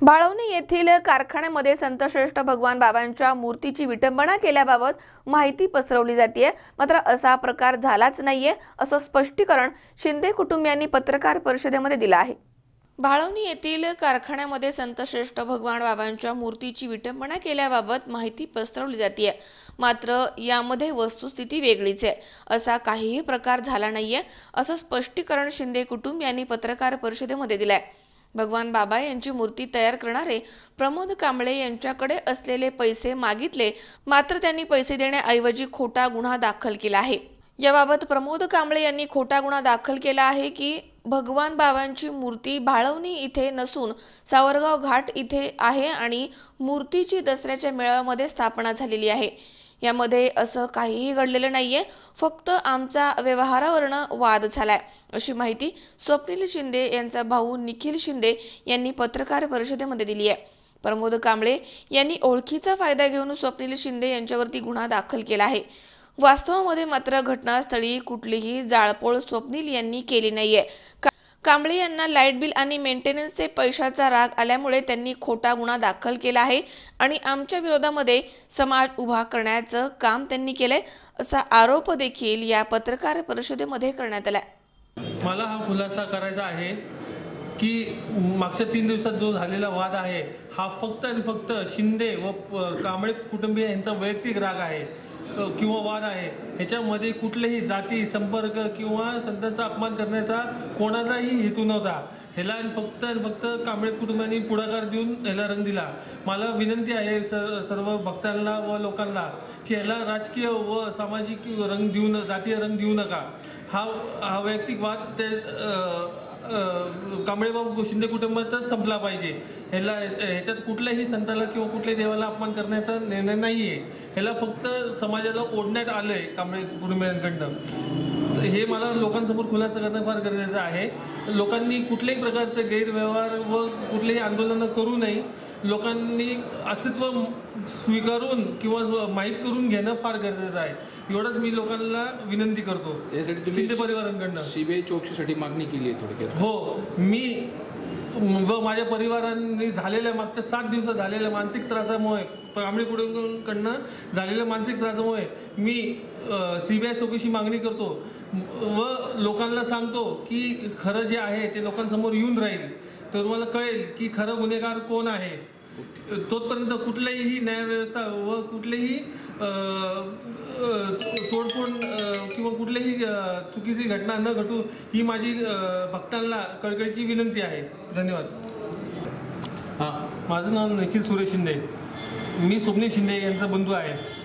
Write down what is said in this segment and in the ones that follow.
बाळवणी येथील कारखान्यामध्ये संतश्रेष्ठ भगवान बाबांच्या मूर्तीची विटंबना केल्याबाबत माहिती पसरवली जाते मात्र असा प्रकार झालाच नाहीये असं स्पष्टीकरण शिंदे कुटुंबियांनी पत्रकार परिषदेमध्ये दिलं आहे. बाळवणी येथील कारखान्यामध्ये संतश्रेष्ठ भगवान बाबांच्या मूर्तीची विटंबना केल्याबाबत माहिती पसरवली जाते मात्र यामध्ये वस्तुस्थिती वेगळीच आहे. असा काहीही प्रकार झाला नाहीये असं स्पष्टीकरण शिंदे कुटुंबियांनी पत्रकार परिषदेमध्ये दिलं आहे भगवान बाबा यांची मूर्ती तयार करणारे प्रमोद कांबळे यांच्याकडे असलेले पैसे मागितले मात्र त्यांनी पैसे देण्याऐवजी खोटा गुन्हा दाखल केला आहे. याबाबत प्रमोद कांबळे यांनी खोटा गुन्हा दाखल केला आहे की भगवान बाबांची मूर्ती भाळवणी इथे नसून सावरगाव घाट इथे आहे आणि मूर्तीची दसऱ्याच्या मेळाव्यामध्ये स्थापना झालेली आहे. यामध्ये असं काहीही घडलेलं नाहीये. फक्त आमचा व्यवहारावरनं वाद झालाय अशी माहिती स्वप्नील शिंदे यांचा भाऊ निखिल शिंदे यांनी पत्रकार परिषदेमध्ये दिली आहे. प्रमोद कांबळे यांनी ओळखीचा फायदा घेऊन स्वप्नील शिंदे यांच्यावरती गुन्हा दाखल केला आहे. वास्तवामध्ये मात्र घटनास्थळी कुठलीही जाळपोळ स्वप्नील यांनी केली नाहीये. का- कांबळे यांना लाइट बिल आणि मेंटेनन्सचे पैशाचा राग आल्यामुळे त्यांनी खोटा गुन्हा दाखल केला आहे आणि आमच्या विरोधामध्ये समाज उभा करण्याचं काम त्यांनी केलंय असा आरोप देखील या पत्रकार परिषदेमध्ये करण्यात आला मला हा खुलासा करायचा आहे की मागच्या तीन दिवसात जो झालेला वाद आहे हा फक्त आणि फक्त शिंदे व कांबळे कुटुंबीय यांचा वैयक्तिक राग आहे. किंवा वाद आहे ह्याच्यामध्ये कुठलेही जाती संपर्क किंवा संतांचा अपमान करण्याचा कोणाचाही हेतू नव्हता. ह्याला फक्त आणि फक्त कांबळे कुटुंबांनी पुढाकार देऊन ह्याला रंग दिला. मला विनंती आहे सर सर्व भक्तांना व लोकांना की ह्याला राजकीय व सामाजिक रंग देऊ न जातीय रंग देऊ नका. हा हा वैयक्तिक वाद ते कांबळेबाबू शिंदे कुटुंबातच संपला पाहिजे. ह्याला ह्याच्यात कुठल्याही संताला किंवा कुठल्याही देवाला अपमान करण्याचा निर्णय नाही आहे ह्याला फक्त समाजाला ओढण्यात आलं आहे कांबळे कुटुंबियांकडनं. तर हे मला लोकांसमोर खुलासा करणं फार गरजेचं आहे. लोकांनी कुठल्याही प्रकारचे गैरव्यवहार व कुठलेही आंदोलनं करू नये. लोकांनी अस्तित्व स्वीकारून किंवा माहीत करून घेणं फार गरजेचं आहे. एवढंच मी लोकांना विनंती करतो. यासाठी तुम्ही शिंदे परिवारांकडनं. सीबीआय चौकशीसाठी मागणी केली आहे थोडक्यात. हो मी व माझ्या परिवारांनी झालेल्या मागच्या सात दिवसात झालेल्या मानसिक त्रासामुळे कांबळी कुटुंबाकडनं झालेल्या मानसिक त्रासामुळे मी सी बी आय चौकशी मागणी करतो. व लोकांना सांगतो की खरं जे आहे ते लोकांसमोर येऊन राहील. तर तुम्हाला कळेल की खरं गुन्हेगार कोण आहे. तोपर्यंत कुठल्याही न्यायव्यवस्था व कुठलेही तोडफोड किंवा कुठलीही अ, चुकीची घटना न घटू ही माझी भक्तांना कळकळीची विनंती आहे. धन्यवाद. हां. माझं नाव निखिल सुरेश शिंदे. मी स्वप्नील शिंदे यांचा बंधू आहे.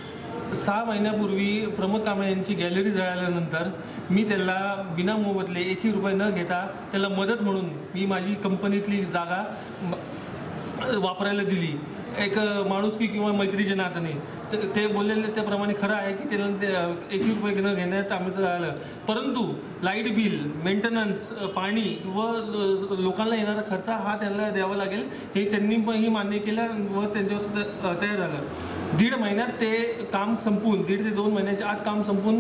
सहा महिन्यापूर्वी प्रमोद कांबळे यांची गॅलरी जळाल्यानंतर मी त्याला बिना मोबदले एकही रुपये न घेता त्याला मदत म्हणून मी माझी कंपनीतली जागा वापरायला दिली. एक माणुसकी किंवा मैत्रीच्या नात्याने ते- ते बोललेले त्याप्रमाणे खरं आहे की त्याला ते एकही रुपये न घेण्यात आमचं झालं परंतु लाइट बिल मेंटेनन्स पाणी व ल- लोकांना येणारा खर्च हा त्यांना द्यावा लागेल हे त्यांनी पण ही मान्य केलं व त्यांच्यावर त- तयार झालं. दीड महिन्यात ते काम संपून दीड ते दोन महिन्याच्या आत काम संपून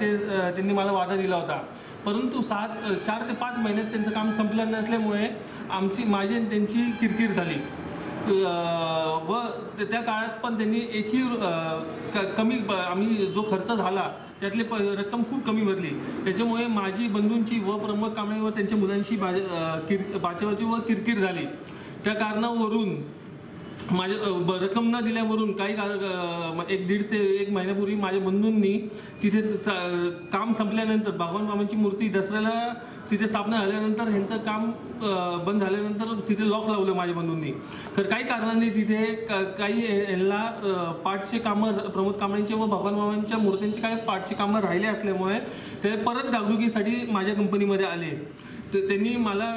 ते त्यांनी मला वादा दिला होता. परंतु सात चार ते पाच महिन्यात त्यांचं काम संपलं नसल्यामुळे आमची माझी आणि त्यांची किरकिर झाली. व त्या काळात पण त्यांनी एकही क- कमी आम्ही जो खर्च झाला त्यातली प रक्कम खूप कमी भरली. त्याच्यामुळे माझी बंधूंची व प्रमोद कांबळे व त्यांच्या मुलांशी बाज किर बाचेवाची व किरकिर झाली. त्या कारणावरून माझ्या रक्कम न दिल्यावरून काही कार एक दीड ते एक महिन्यापूर्वी माझ्या बंधूंनी तिथे चा- काम संपल्यानंतर भगवान बाबांची मूर्ती दसऱ्याला तिथे स्थापना झाल्यानंतर ह्यांचं काम बंद झाल्यानंतर तिथे लॉक लावलं माझ्या बंधूंनी. तर काही कारणांनी तिथे काही ह्यांना पाठचे पार्टचे कामं प्रमोद कांबळेंचे व भगवान बाबांच्या मूर्त्यांचे काही पार्टचे कामं राहिले असल्यामुळे ते परत डागडुगीसाठी माझ्या कंपनीमध्ये आले. तर त्यांनी मला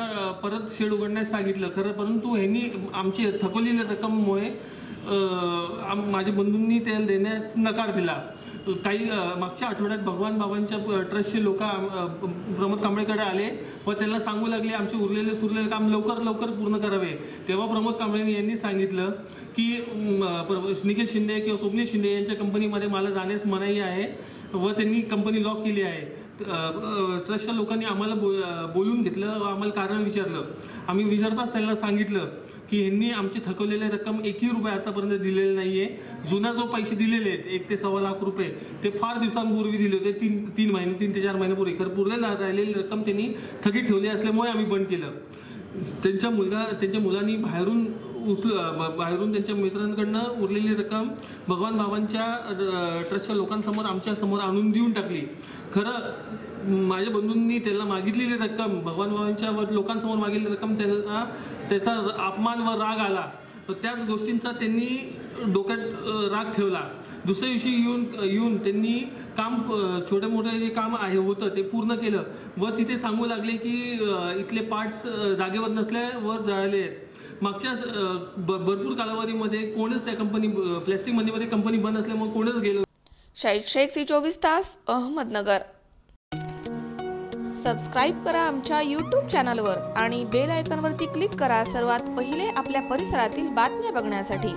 परत शेड उघडण्यास सांगितलं. खरं परंतु ह्यांनी आमची थकवलेल्या रक्कममुळे आम- माझ्या बंधूंनी त्याला देण्यास नकार दिला. काही मागच्या आठवड्यात भगवान बाबांच्या ट्रस्टचे लोक प्रमोद कांबळेकडे आले व त्यांना सांगू लागले आमचे उरलेले सुरलेले काम लवकर लवकर पूर्ण करावे. तेव्हा प्रमोद कांबळे यांनी सांगितलं की निखिल शिंदे किंवा स्वप्नील शिंदे यांच्या कंपनीमध्ये मला जाण्यास मनाई आहे व त्यांनी कंपनी लॉक केली आहे. ट्रस्टच्या लोकांनी आम्हाला बो बोलून घेतलं व आम्हाला कारण विचारलं. आम्ही विचारताच त्यांना सांगितलं की ह्यांनी आमची थकवलेली रक्कम एकही रुपये आतापर्यंत दिलेली नाही आहे जुना जो पैसे दिलेले आहेत एक ते सव्वा लाख रुपये ते फार दिवसांपूर्वी दिले होते. तीन तीन महिने तीन ते चार महिन्यापूर्वी. खरं पूर्ण राहिलेली रक्कम त्यांनी थकीत ठेवली असल्यामुळे आम्ही बंद केलं. त्यांच्या मुलगा त्यांच्या मुलांनी बाहेरून उचल बाहेरून त्यांच्या मित्रांकडनं उरलेली रक्कम भगवान बाबांच्या अ, ट्रस्टच्या लोकांसमोर आमच्यासमोर आणून देऊन टाकली. खरं माझ्या बंधूंनी त्याला मागितलेली रक्कम भगवान बाबांच्या वर लोकांसमोर मागितलेली रक्कम त्याला त्याचा अपमान व राग आला. तर त्याच गोष्टींचा त्यांनी डोक्यात राग ठेवला. दुसऱ्या दिवशी येऊन येऊन त्यांनी काम छोटे मोठे जे काम आहे होतं ते पूर्ण केलं. व तिथे सांगू लागले की इथले पार्ट्स जागेवर नसल्यावर जळाले आहेत. मागच्या भरपूर कालावधीमध्ये कोणच त्या कंपनी प्लॅस्टिक मंदीमध्ये कंपनी बंद असल्यामुळे कोणच गेलं शाहीद शेख सी चोवीस तास अहमदनगर. सबस्क्राईब करा आमच्या यूट्यूब चॅनलवर आणि बेल आयकॉनवरती क्लिक करा सर्वात पहिले आपल्या परिसरातील बातम्या बघण्यासाठी.